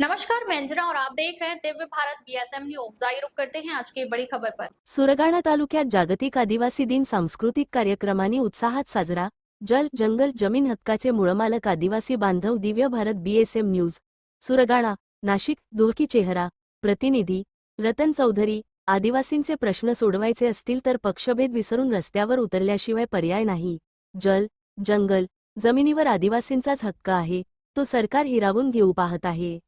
नमस्कार, मैं अंजना और आप देख रहे हैं दिव्य भारत बीएसएम न्यूज़ रुक करते हैं आज की बड़ी खबर पर। सुरगाणा तालुक्यात जागतिक आदिवासी दिन सांस्कृतिक कार्यक्रमांनी उत्साहात साजरा। जल, जंगल, ज़मीन हक्काचे मूळमालक आदिवासी बांधव दिव्य भारत बीएसएम न्यूज़ सुरगाणा, नाशिक दुलकी चेहरा। प्रतिनिधी, रतन चौधरी, आदिवासींचे प्रश्न सोडवायचे असतील तर पक्षभेद विसरून रस्त्यावर उतरल्याशिवाय पर्याय नाही। जल, जंगल, जमिनीवर आदिवासींचाच हक्क आहे तो सरकार हिरावून घेऊ पाहत आहे।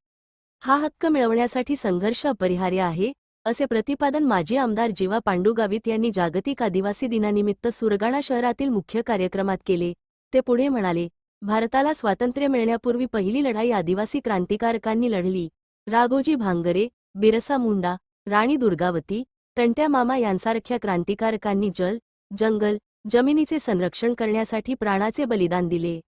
हा हक्क मिळवण्यासाठी संघर्ष अपरिहार्य आहे असे प्रतिपादन माजी आमदार जीवा पांडुगावित यांनी जागतिक आदिवासी दिनानिमित्त सुरगाणा शहरातील मुख्य कार्यक्रमात केले. ते पुढे म्हणाले भारताला स्वातंत्र्य मिळण्यापूर्वी पहिली लढाई आदिवासी क्रांतिकारकांनी लढली. राघोजी भांगरे बिरसा मुंडा राणी दुर्गावती तंट्या मामा यांसारख्या क्रांतिकारकांनी जल जंगल जमिनीचे संरक्षण करण्यासाठी प्राणाचे बलिदान दिले.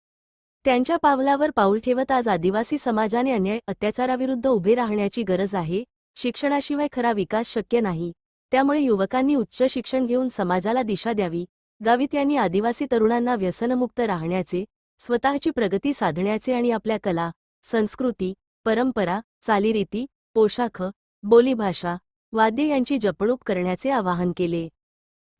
त्यांच्या पावलावर पाऊल ठेवत आज आदिवासी समाजाने अन्याय अत्याचाराविरुद्ध उभे राहण्याची गरज आहे. शिक्षणाशिवाय खरा विकास शक्य नाही. त्यामुळे युवकांनी उच्च शिक्षण घेऊन समाजाला दिशा द्यावी. गावित यांनी आदिवासी तरुणांना व्यसनमुक्त राहण्याचे स्वतःची प्रगती साधण्याचे आणि आपल्या कला संस्कृती परंपरा चालीरीती पोशाख बोलीभाषा वाद्य यांची जपणूक करण्याचे आवाहन केले.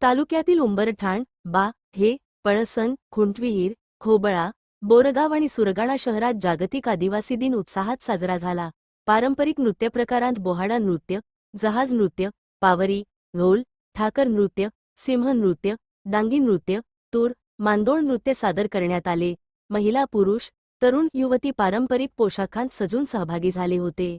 तालुक्यातील उंबरठाण बा हे पळसण खुंटविहीर खोबळा बोरगाव आणि सुरगाणा शहरात जागतिक आदिवासी दिन उत्साहात साजरा झाला. पारंपरिक नृत्यप्रकारांत बोहाडा नृत्य जहाज नृत्य पावरी घोल ठाकर नृत्य सिंह नृत्य डांगी नृत्य तूर मांदोळ नृत्य सादर करण्यात आले. महिला पुरुष तरुण युवती पारंपरिक पोशाखांत सजून सहभागी झाले होते.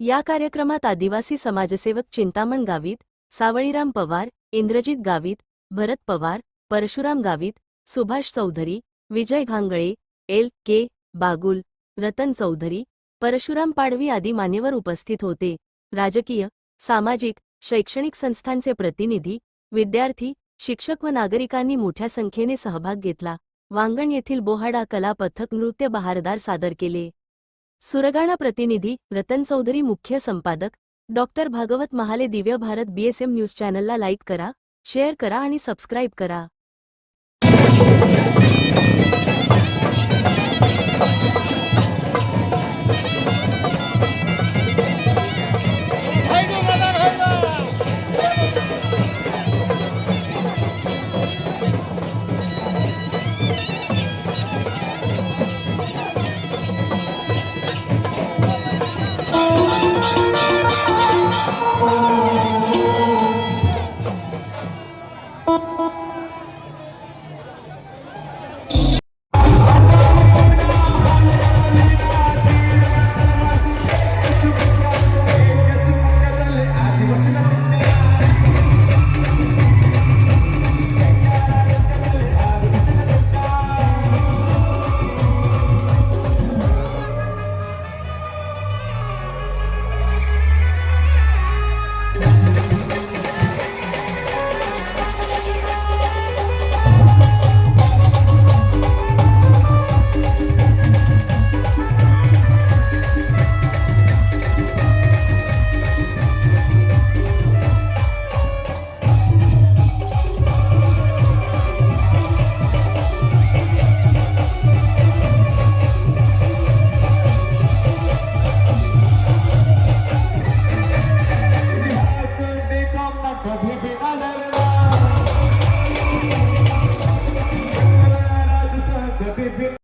या कार्यक्रमात आदिवासी समाजसेवक चिंतामण गावित सावळीराम पवार इंद्रजित गावित भरत पवार परशुराम गावित सुभाष चौधरी विजय घांगळे एल. के. बागुल रतन चौधरी परशुराम पाडवी आदी मान्यवर उपस्थित होते. राजकीय सामाजिक शैक्षणिक संस्थांचे प्रतिनिधी विद्यार्थी शिक्षक व नागरिकांनी मोठ्या संख्येने सहभाग घेतला. वांगण येथील बोहाडा कला पथक नृत्य बहारदार सादर केले. सुरगाणा प्रतिनिधी रतन चौधरी मुख्य संपादक doctor Bhagwat Mahale Divya Bharat BSM news चॅनलला लाईक करा शेअर करा आणि सबस्क्राईब करा. বিল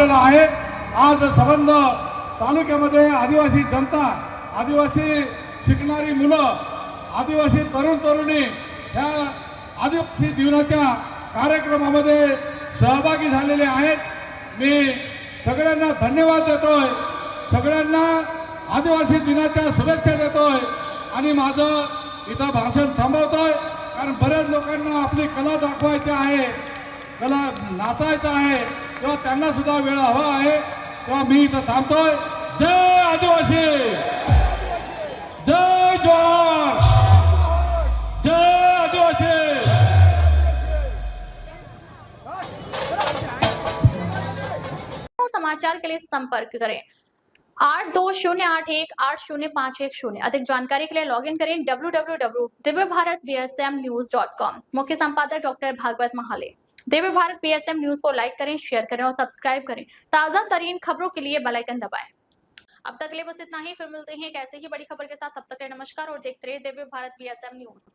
आपल्याला आहे. आज संबंध तालुक्यामध्ये आदिवासी जनता आदिवासी शिकणारी मुलं आदिवासी तरुण तरुणी ह्या आदिवासी जीवनाच्या कार्यक्रमामध्ये सहभागी झालेले आहेत. मी सगळ्यांना धन्यवाद देतोय. सगळ्यांना आदिवासी दिनाच्या शुभेच्छा देतोय. आणि माझं इथं भाषण थांबवतोय. कारण बऱ्याच लोकांना आपली कला दाखवायची आहे. कला नाचायचं आहे. तेव्हा त्यांना हवा तेव्हा मी जय आदिवासी! जय जवान! जय आदिवासी! समाचार के लिए संपर्क करें। आठ दो शून्य आठ एक, आठ शून्य पाँच एक शून्य। अधिक जानकारी के लिए लॉग इन करें W W W Divya Bharat B S M news dot com मुख्य संपादक doctor Bhagwat Mahale. Divya Bharat PSM S M news को लाइक करें शेयर करें और सब्सक्राइब करें। ताज़ा तरीन खबरों के लिए बेलाइकन दबाए। अब तक के लिए बस इतना ही, फिर मिलते हैं एक ऐसे ही बड़ी खबर के साथ। तब तक नमस्कार और देखते रहे Divya Bharat PSM S M news